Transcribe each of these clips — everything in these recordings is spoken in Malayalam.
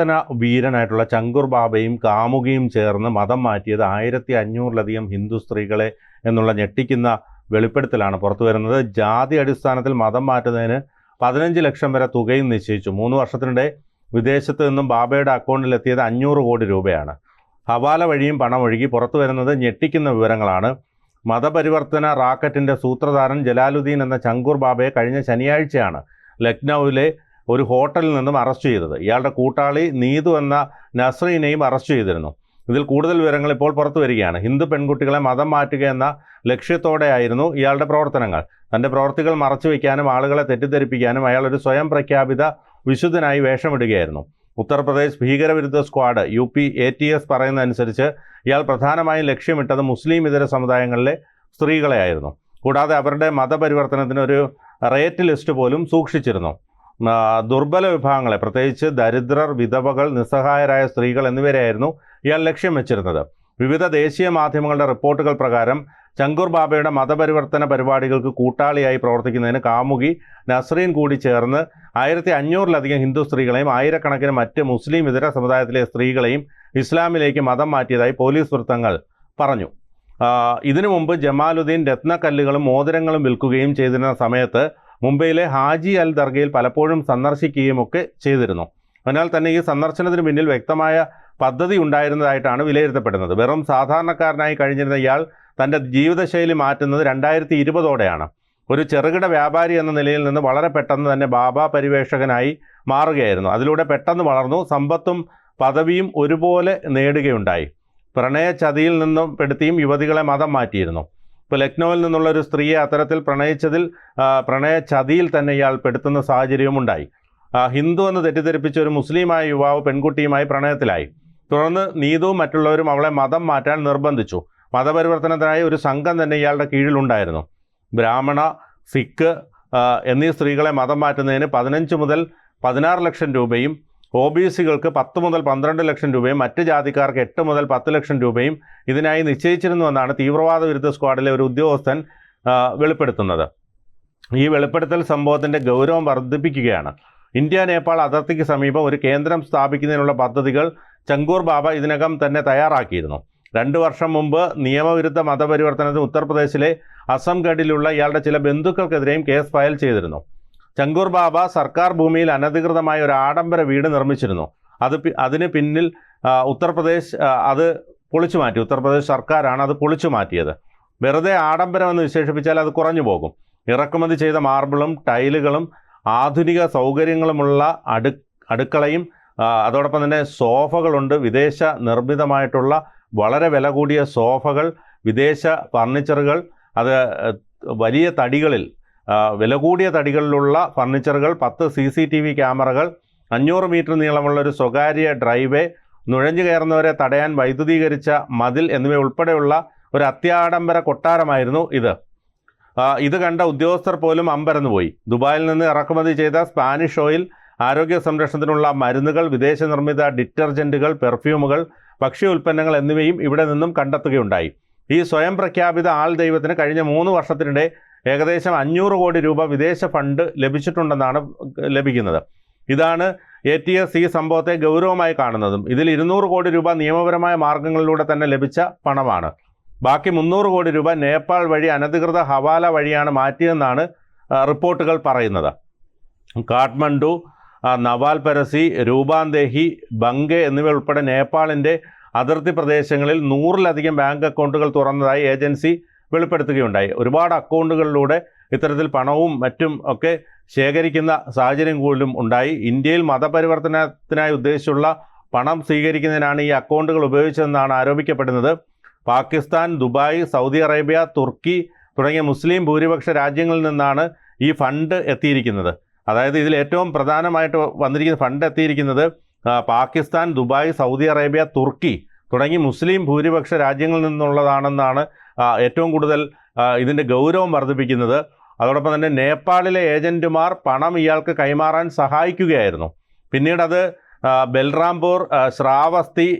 പരിവർത്തന വീരനായിട്ടുള്ള ചങ്കുർ ബാബയും കാമുകിയും ചേർന്ന് മതം മാറ്റിയത് ആയിരത്തി അഞ്ഞൂറിലധികം ഹിന്ദു സ്ത്രീകളെ എന്നുള്ള ഞെട്ടിക്കുന്ന വെളിപ്പെടുത്തലാണ് പുറത്തു വരുന്നത്. ജാതി അടിസ്ഥാനത്തിൽ മതം മാറ്റുന്നതിന് പതിനഞ്ച് ലക്ഷം വരെ തുകയും നിശ്ചയിച്ചു. മൂന്ന് വർഷത്തിനിടെ വിദേശത്ത് നിന്നും ബാബയുടെ അക്കൗണ്ടിൽ എത്തിയത് അഞ്ഞൂറ് കോടി രൂപയാണ്. ഹവാല വഴിയും പണം ഒഴുകി പുറത്തു വരുന്നത് ഞെട്ടിക്കുന്ന വിവരങ്ങളാണ്. മതപരിവർത്തന റാക്കറ്റിന്റെ സൂത്രധാരൻ ജലാലുദ്ദീൻ എന്ന ചങ്കൂർ ബാബയെ കഴിഞ്ഞ ശനിയാഴ്ചയാണ് ലക്നൌവിലെ ഒരു ഹോട്ടലിൽ നിന്നും അറസ്റ്റ് ചെയ്തത്. ഇയാളുടെ കൂട്ടാളി നീതു എന്ന നസ്രീനെയും അറസ്റ്റ് ചെയ്തിരുന്നു. ഇതിൽ കൂടുതൽ വിവരങ്ങൾ ഇപ്പോൾ പുറത്തു വരികയാണ്. ഹിന്ദു പെൺകുട്ടികളെ മതം മാറ്റുക എന്ന ലക്ഷ്യത്തോടെയായിരുന്നു ഇയാളുടെ പ്രവർത്തനങ്ങൾ. തന്റെ പ്രവർത്തികൾ മറച്ചുവെക്കാനും ആളുകളെ തെറ്റിദ്ധരിപ്പിക്കാനും അയാൾ ഒരു സ്വയം പ്രഖ്യാപിത വിശുദ്ധനായി വേഷമിടുകയായിരുന്നു. ഉത്തർപ്രദേശ് ഭീകരവിരുദ്ധ squad U P A T S പറയുന്നതനുസരിച്ച് ഇയാൾ പ്രധാനമായും ലക്ഷ്യമിട്ടത് മുസ്ലിം ഇതര സമുദായങ്ങളിലെ സ്ത്രീകളെയായിരുന്നു. കൂടാതെ അവരുടെ മതപരിവർത്തനത്തിന് ഒരു റേറ്റ് ലിസ്റ്റ് പോലും സൂക്ഷിച്ചിരുന്നു. ദുർബല വിഭാഗങ്ങളെ പ്രത്യേകിച്ച് ദരിദ്രർ വിധവകൾ നിസ്സഹായരായ സ്ത്രീകൾ എന്നിവരെയായിരുന്നു ഇയാൾ ലക്ഷ്യം വെച്ചിരുന്നത്. വിവിധ ദേശീയ മാധ്യമങ്ങളുടെ റിപ്പോർട്ടുകൾ പ്രകാരം ചങ്കൂർ ബാബയുടെ മതപരിവർത്തന പരിപാടികൾക്ക് കൂട്ടാളിയായി പ്രവർത്തിക്കുന്നതിന് കാമുകി നസ്രീൻ കൂടി ചേർന്ന് ആയിരത്തി അഞ്ഞൂറിലധികം ഹിന്ദു സ്ത്രീകളെയും ആയിരക്കണക്കിന് മറ്റ് മുസ്ലിം ഇതര സമുദായത്തിലെ സ്ത്രീകളെയും ഇസ്ലാമിലേക്ക് മതം മാറ്റിയതായി പോലീസ് വൃത്തങ്ങൾ പറഞ്ഞു. ഇതിനു മുമ്പ് ജമാലുദ്ദീൻ രത്നക്കല്ലുകളും മോതിരങ്ങളും വിൽക്കുകയും ചെയ്തിരുന്ന സമയത്ത് മുംബൈയിലെ ഹാജി അൽ ദർഗയിൽ പലപ്പോഴും സന്ദർശിക്കുകയും ഒക്കെ ചെയ്തിരുന്നു. അതിനാൽ തന്നെ ഈ സന്ദർശനത്തിന് പിന്നിൽ വ്യക്തമായ പദ്ധതി ഉണ്ടായിരുന്നതായിട്ടാണ് വിലയിരുത്തപ്പെടുന്നത്. വെറും സാധാരണക്കാരനായി കഴിഞ്ഞിരുന്ന ഇയാൾ തന്റെ ജീവിതശൈലി മാറ്റുന്നത് രണ്ടായിരത്തി ഇരുപതോടെയാണ് ഒരു ചെറുകിട വ്യാപാരി എന്ന നിലയിൽ നിന്ന് വളരെ പെട്ടെന്ന് തന്നെ ബാബ പരിവേഷകനായി മാറുകയായിരുന്നു. അതിലൂടെ പെട്ടെന്ന് വളർന്നു സമ്പത്തും പദവിയും ഒരുപോലെ നേടുകയുണ്ടായി. പ്രണയ ചതിയിൽ നിന്നും പെടുത്തിയും യുവതികളെ മതം മാറ്റിയിരുന്നു. ഇപ്പോൾ ലക്നൌവിൽ നിന്നുള്ള ഒരു സ്ത്രീയെ അത്തരത്തിൽ പ്രണയിച്ചതിൽ പ്രണയ ചതിയിൽ തന്നെ ഇയാൾ പെടുത്തുന്ന സാഹചര്യവും ഉണ്ടായി ഹിന്ദു എന്ന് തെറ്റിദ്ധരിപ്പിച്ച ഒരു മുസ്ലിമായ യുവാവ് പെൺകുട്ടിയുമായി പ്രണയത്തിലായി. തുടർന്ന് നീതുവും മറ്റുള്ളവരും അവളെ മതം മാറ്റാൻ നിർബന്ധിച്ചു. മതപരിവർത്തനത്തിനായി ഒരു സംഘം തന്നെ ഇയാളുടെ കീഴിലുണ്ടായിരുന്നു. ബ്രാഹ്മണ സിഖ് എന്നീ സ്ത്രീകളെ മതം മാറ്റുന്നതിന് പതിനഞ്ച് മുതൽ പതിനാറ് ലക്ഷം രൂപയും ഒ ബി സികൾക്ക് പത്ത് മുതൽ പന്ത്രണ്ട് ലക്ഷം രൂപയും മറ്റ് ജാതിക്കാർക്ക് എട്ട് മുതൽ പത്ത് ലക്ഷം രൂപയും ഇതിനായി നിശ്ചയിച്ചിരുന്നുവെന്നാണ് തീവ്രവാദ വിരുദ്ധ സ്ക്വാഡിലെ ഒരു ഉദ്യോഗസ്ഥൻ വെളിപ്പെടുത്തുന്നത്. ഈ വെളിപ്പെടുത്തൽ സംഭവത്തിന്റെ ഗൗരവം വർദ്ധിപ്പിക്കുകയാണ്. ഇന്ത്യ നേപ്പാൾ അതിർത്തിക്ക് സമീപം ഒരു കേന്ദ്രം സ്ഥാപിക്കുന്നതിനുള്ള പദ്ധതികൾ ചങ്കൂർ ബാബ ഇതിനകം തന്നെ തയ്യാറാക്കിയിരുന്നു. രണ്ട് വർഷം മുമ്പ് നിയമവിരുദ്ധ മതപരിവർത്തനത്തിന് ഉത്തർപ്രദേശിലെ അസംഗഡിലുള്ള ഇയാളുടെ ചില ബന്ധുക്കൾക്കെതിരെയും കേസ് ഫയൽ ചെയ്തിരുന്നു. ചങ്കൂർ ബാബ സർക്കാർ ഭൂമിയിൽ അനധികൃതമായ ഒരു ആഡംബര വീട് നിർമ്മിച്ചിരുന്നു. അത് അതിന് പിന്നിൽ ഉത്തർപ്രദേശ് അത് പൊളിച്ചു മാറ്റി. ഉത്തർപ്രദേശ് സർക്കാരാണ് അത് പൊളിച്ചു മാറ്റിയത്. വെറുതെ ആഡംബരമെന്ന് വിശേഷിപ്പിച്ചാൽ അത് കുറഞ്ഞു പോകും. ഇറക്കുമതി ചെയ്ത മാർബിളും ടൈലുകളും ആധുനിക സൗകര്യങ്ങളുമുള്ള അടു അടുക്കളയും അതോടൊപ്പം തന്നെ സോഫകളുണ്ട്. വിദേശ നിർമ്മിതമായിട്ടുള്ള വളരെ വില കൂടിയ സോഫകൾ വിദേശ ഫർണിച്ചറുകൾ അത് വലിയ തടികളിൽ വില കൂടിയ തടികളിലുള്ള ഫർണിച്ചറുകൾ പത്ത് സി സി ടി വി ക്യാമറകൾ അഞ്ഞൂറ് മീറ്റർ നീളമുള്ള ഒരു സ്വകാര്യ ഡ്രൈവേ നുഴഞ്ഞു കയറുന്നവരെ തടയാൻ വൈദ്യുതീകരിച്ച മതിൽ എന്നിവ ഉൾപ്പെടെയുള്ള ഒരു അത്യാഡംബര കൊട്ടാരമായിരുന്നു ഇത്. ഇത് കണ്ട ഉദ്യോഗസ്ഥർ പോലും അമ്പരന്ന് പോയി ദുബായിൽ നിന്ന് ഇറക്കുമതി ചെയ്ത സ്പാനിഷ് ഓയിൽ ആരോഗ്യ സംരക്ഷണത്തിനുള്ള മരുന്നുകൾ വിദേശ നിർമ്മിത ഡിറ്റർജന്റുകൾ പെർഫ്യൂമുകൾ ഭക്ഷ്യ ഉൽപ്പന്നങ്ങൾ എന്നിവയും ഇവിടെ നിന്നും കണ്ടെത്തുകയുണ്ടായി. ഈ സ്വയം പ്രഖ്യാപിത ആൾ ദൈവത്തിന് കഴിഞ്ഞ മൂന്ന് വർഷത്തിനിടെ ഏകദേശം അഞ്ഞൂറ് കോടി രൂപ വിദേശ ഫണ്ട് ലഭിച്ചിട്ടുണ്ടെന്നാണ് ലഭിക്കുന്നത്. ഇതാണ് എ ടി എസ് ഈ സംഭവത്തെ ഗൗരവമായി കാണുന്നതും. ഇതിൽ ഇരുന്നൂറ് കോടി രൂപ നിയമപരമായ മാർഗങ്ങളിലൂടെ തന്നെ ലഭിച്ച പണമാണ്. ബാക്കി മുന്നൂറ് കോടി രൂപ നേപ്പാൾ വഴി അനധികൃത ഹവാല വഴിയാണ് മാറ്റിയെന്നാണ് റിപ്പോർട്ടുകൾ പറയുന്നത്. കാഠ്മണ്ഡു ആ, നവാൽ പരസി രൂപാന്തേഹി ബംഗെ എന്നിവ ഉൾപ്പെടെ നേപ്പാളിന്റെ അതിർത്തി പ്രദേശങ്ങളിൽ നൂറിലധികം ബാങ്ക് അക്കൗണ്ടുകൾ തുറന്നതായി ഏജൻസി വെളിപ്പെടുത്തുകയുണ്ടായി. ഒരുപാട് അക്കൗണ്ടുകളിലൂടെ ഇത്തരത്തിൽ പണവും മറ്റും ഒക്കെ ശേഖരിക്കുന്ന സാഹചര്യം പോലും ഉണ്ടായി. ഇന്ത്യയിൽ മതപരിവർത്തനത്തിനായി ഉദ്ദേശിച്ചുള്ള പണം സ്വീകരിക്കുന്നതിനാണ് ഈ അക്കൗണ്ടുകൾ ഉപയോഗിച്ചതെന്നാണ് ആരോപിക്കപ്പെടുന്നത്. പാകിസ്ഥാൻ ദുബായ് സൗദി അറേബ്യ തുർക്കി തുടങ്ങിയ മുസ്ലിം ഭൂരിപക്ഷ രാജ്യങ്ങളിൽ നിന്നാണ് ഈ ഫണ്ട് എത്തിയിരിക്കുന്നത്. അതായത് ഇതിൽ ഏറ്റവും പ്രധാനമായിട്ട് വന്നിരിക്കുന്ന ഫണ്ട് എത്തിയിരിക്കുന്നത് പാകിസ്ഥാൻ ദുബായ് സൗദി അറേബ്യ തുർക്കി തുടങ്ങി മുസ്ലിം ഭൂരിപക്ഷ രാജ്യങ്ങളിൽ നിന്നുള്ളതാണെന്നാണ് ഏറ്റവും കൂടുതൽ ഇതിന്റെ ഗൗരവം വർദ്ധിപ്പിക്കുന്നത്. അതോടൊപ്പം തന്നെ നേപ്പാളിലെ ഏജന്റുമാർ പണം ഇയാൾക്ക് കൈമാറാൻ സഹായിക്കുകയായിരുന്നു. പിന്നീട് അത് ബൽറാംപൂർ ശ്രാവസ്തി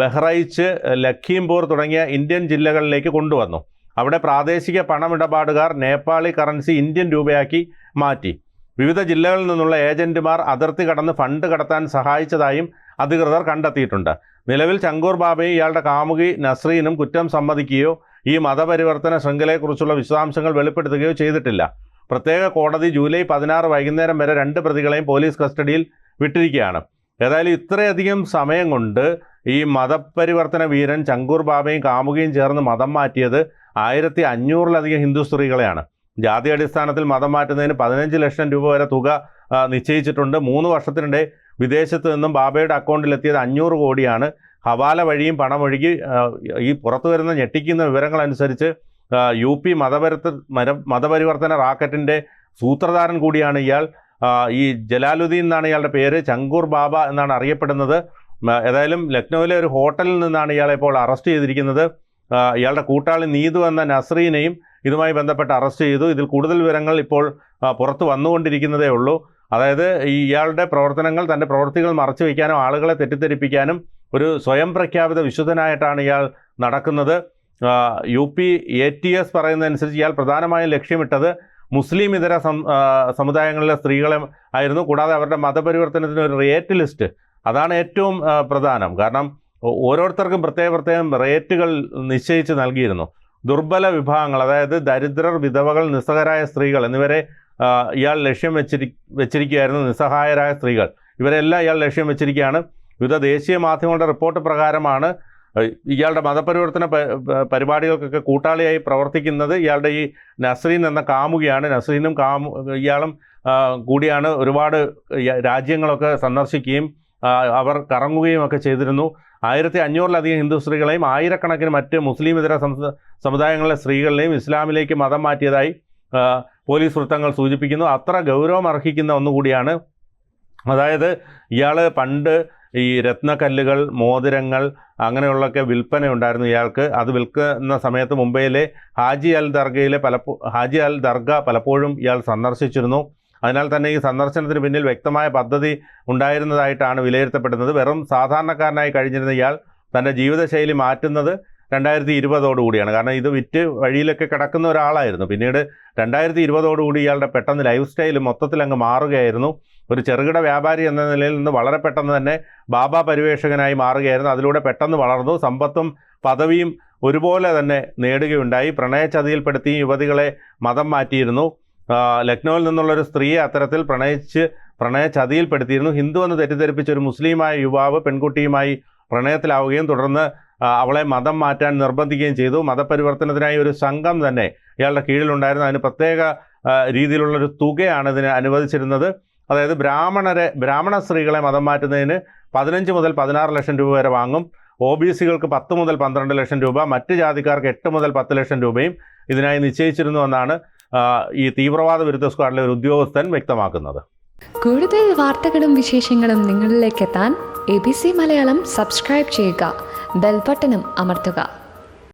ബഹ്റൈച്ച് ലഖീംപൂർ തുടങ്ങിയ ഇന്ത്യൻ ജില്ലകളിലേക്ക് കൊണ്ടുവന്നു. അവിടെ പ്രാദേശിക പണമിടപാടുകാർ നേപ്പാളി കറൻസി ഇന്ത്യൻ രൂപയാക്കി മാറ്റി. വിവിധ ജില്ലകളിൽ നിന്നുള്ള ഏജന്റുമാർ അതിർത്തി കടന്ന് ഫണ്ട് കടത്താൻ സഹായിച്ചതായും അധികൃതർ കണ്ടെത്തിയിട്ടുണ്ട്. നിലവിൽ ചങ്കൂർ ബാബയും ഇയാളുടെ കാമുകി നസ്രീനും കുറ്റം സമ്മതിക്കുകയോ ഈ മതപരിവർത്തന ശൃംഖലയെക്കുറിച്ചുള്ള വിശദാംശങ്ങൾ വെളിപ്പെടുത്തുകയോ ചെയ്തിട്ടില്ല. പ്രത്യേക കോടതി ജൂലൈ പതിനാറ് വൈകുന്നേരം വരെ രണ്ട് പ്രതികളെയും പോലീസ് കസ്റ്റഡിയിൽ വിട്ടിരിക്കുകയാണ്. ഏതായാലും ഇത്രയധികം സമയം കൊണ്ട് ഈ മതപരിവർത്തന വീരൻ ചങ്കൂർ ബാബയും കാമുകിയും ചേർന്ന് മതം മാറ്റിയത് ആയിരത്തി അഞ്ഞൂറിലധികം ഹിന്ദു സ്ത്രീകളെയാണ്. ജാതി അടിസ്ഥാനത്തിൽ മതം മാറ്റുന്നതിന് പതിനഞ്ച് ലക്ഷം രൂപ വരെ തുക നിശ്ചയിച്ചിട്ടുണ്ട്. മൂന്ന് വർഷത്തിനിടെ വിദേശത്ത് നിന്നും ബാബയുടെ അക്കൗണ്ടിലെത്തിയത് അഞ്ഞൂറ് കോടിയാണ്. ഹവാല വഴിയും പണം ഒഴുകി ഈ പുറത്തു വരുന്ന ഞെട്ടിക്കുന്ന ആ, യു പി മതപരത്ത മതപരിവർത്തന റാക്കറ്റിന്റെ സൂത്രധാരൻ കൂടിയാണ് ഇയാൾ. ഈ ജലാലുദ്ദീൻ എന്നാണ് ഇയാളുടെ പേര്. ചങ്കൂർ ബാബ എന്നാണ് അറിയപ്പെടുന്നത്. ഏതായാലും ലക്നൌവിലെ ഒരു ഹോട്ടലിൽ നിന്നാണ് ഇയാളെ ഇപ്പോൾ അറസ്റ്റ് ചെയ്തിരിക്കുന്നത്. ഇയാളുടെ കൂട്ടാളി നീതു എന്ന നസ്രീനെയും ഇതുമായി ബന്ധപ്പെട്ട് അറസ്റ്റ് ചെയ്തു. ഇതിൽ കൂടുതൽ വിവരങ്ങൾ ഇപ്പോൾ പുറത്ത് വന്നുകൊണ്ടിരിക്കുന്നതേ ഉള്ളൂ. അതായത് ഇയാളുടെ പ്രവർത്തനങ്ങൾ തന്റെ പ്രവൃത്തികൾ മറച്ചു വയ്ക്കാനും ആളുകളെ തെറ്റിദ്ധരിപ്പിക്കാനും ഒരു സ്വയം പ്രഖ്യാപിത വിശുദ്ധനായിട്ടാണ് ഇയാൾ നടക്കുന്നത്. U P A T S പറയുന്നതനുസരിച്ച് ഇയാൾ പ്രധാനമായും ലക്ഷ്യമിട്ടത് മുസ്ലിം ഇതര സമുദായങ്ങളിലെ സ്ത്രീകളെ ആയിരുന്നു. കൂടാതെ അവരുടെ മതപരിവർത്തനത്തിന് ഒരു റേറ്റ് ലിസ്റ്റ്. അതാണ് ഏറ്റവും പ്രധാനം. കാരണം ഓരോരുത്തർക്കും പ്രത്യേക പ്രത്യേകം റേറ്റുകൾ നിശ്ചയിച്ച് നൽകിയിരുന്നു. ദുർബല വിഭാഗങ്ങൾ അതായത് ദരിദ്രർ വിധവകൾ നിസ്സഹരായ സ്ത്രീകൾ എന്നിവരെ ഇയാൾ ലക്ഷ്യം വെച്ചിരി വെച്ചിരിക്കുകയായിരുന്നു നിസ്സഹായരായ സ്ത്രീകൾ. ഇവരെല്ലാം ഇയാൾ ലക്ഷ്യം വെച്ചിരിക്കുകയാണ്. വിവിധ ദേശീയ മാധ്യമങ്ങളുടെ റിപ്പോർട്ട് പ്രകാരമാണ് ഇയാളുടെ മതപരിവർത്തന പരിപാടികൾക്കൊക്കെ കൂട്ടാളിയായി പ്രവർത്തിക്കുന്നത് ഇയാളുടെ ഈ നസ്രീൻ എന്ന കാമുകയാണ്. നസ്രീനും കാമു ഇയാളും കൂടിയാണ് ഒരുപാട് രാജ്യങ്ങളൊക്കെ സന്ദർശിക്കുകയും അവർ കറങ്ങുകയും ഒക്കെ ചെയ്തിരുന്നു. ആയിരത്തി അഞ്ഞൂറിലധികം ഹിന്ദു സ്ത്രീകളെയും ആയിരക്കണക്കിന് മറ്റ് മുസ്ലിം ഇതര സമുദായങ്ങളിലെ സ്ത്രീകളെയും ഇസ്ലാമിലേക്ക് മതം മാറ്റിയതായി പോലീസ് വൃത്തങ്ങൾ സൂചിപ്പിക്കുന്നു. അത്ര ഗൗരവം അർഹിക്കുന്ന ഒന്നുകൂടിയാണ്. അതായത് ഇയാൾ പണ്ട് ഈ രത്നക്കല്ലുകൾ മോതിരങ്ങൾ അങ്ങനെയുള്ളൊക്കെ വിൽപ്പന ഉണ്ടായിരുന്നു ഇയാൾക്ക്. അത് വിൽക്കുന്ന സമയത്ത് മുംബൈയിലെ ഹാജി അൽ ദർഗയിലെ പലപ്പോ ഹാജി അൽ ദർഗ പലപ്പോഴും ഇയാൾ സന്ദർശിച്ചിരുന്നു. അതിനാൽ തന്നെ ഈ സന്ദർശനത്തിന് പിന്നിൽ വ്യക്തമായ പദ്ധതി ഉണ്ടായിരുന്നതായിട്ടാണ് വിലയിരുത്തപ്പെടുന്നത്. വെറും സാധാരണക്കാരനായി കഴിഞ്ഞിരുന്ന ഇയാൾ തന്റെ ജീവിതശൈലി മാറ്റുന്നത് രണ്ടായിരത്തി ഇരുപതോടുകൂടിയാണ് കാരണം ഇത് വിറ്റ് വഴിയിലൊക്കെ കിടക്കുന്ന ഒരാളായിരുന്നു. പിന്നീട് രണ്ടായിരത്തി ഇരുപതോടുകൂടി ഇയാളുടെ പെട്ടെന്ന് ലൈഫ് സ്റ്റൈൽ മൊത്തത്തിൽ അങ്ങ് മാറുകയായിരുന്നു. ഒരു ചെറുകിട വ്യാപാരി എന്ന നിലയിൽ നിന്ന് വളരെ പെട്ടെന്ന് തന്നെ ബാബ പരിവേഷകനായി മാറുകയായിരുന്നു. അതിലൂടെ പെട്ടെന്ന് വളർന്നു. സമ്പത്തും പദവിയും ഒരുപോലെ തന്നെ നേടുകയുണ്ടായി. പ്രണയചതിയിൽപ്പെടുത്തി യുവതികളെ മതം മാറ്റിയിരുന്നു. ലക്നൌവിൽ നിന്നുള്ളൊരു സ്ത്രീയെ അത്തരത്തിൽ പ്രണയിച്ച് പ്രണയചതിയിൽപ്പെടുത്തിയിരുന്നു ഹിന്ദു എന്ന് തെറ്റിദ്ധരിപ്പിച്ച ഒരു മുസ്ലിമായ യുവാവ് പെൺകുട്ടിയുമായി പ്രണയത്തിലാവുകയും തുടർന്ന് അവളെ മതം മാറ്റാൻ നിർബന്ധിക്കുകയും ചെയ്തു. മതപരിവർത്തനത്തിനായി ഒരു സംഘം തന്നെ ഇയാളുടെ കീഴിലുണ്ടായിരുന്നു. അതിന് പ്രത്യേക രീതിയിലുള്ളൊരു തുകയാണ് ഇതിന് അനുവദിച്ചിരുന്നത്. അതായത് ബ്രാഹ്മണരെ ബ്രാഹ്മണ സ്ത്രീകളെ മതം മാറ്റുന്നതിന് പതിനഞ്ച് മുതൽ പതിനാറ് ലക്ഷം രൂപ വരെ വാങ്ങും. ഒ ബി സികൾക്ക് പത്ത് മുതൽ പന്ത്രണ്ട് ലക്ഷം രൂപ മറ്റ് ജാതിക്കാർക്ക് എട്ട് മുതൽ പത്ത് ലക്ഷം രൂപയും ഇതിനായി നിശ്ചയിച്ചിരുന്നു എന്നാണ് ഈ തീവ്രവാദ വിരുദ്ധ സ്ക്വാഡിലെ ഒരു ഉദ്യോഗസ്ഥൻ വ്യക്തമാക്കുന്നത്. കൂടുതൽ വാർത്തകളും വിശേഷങ്ങളും നിങ്ങളിലേക്ക് എത്താൻ A B C Malayalam subscribe ചെയ്യുക. ബെൽബട്ടനും അമർത്തുക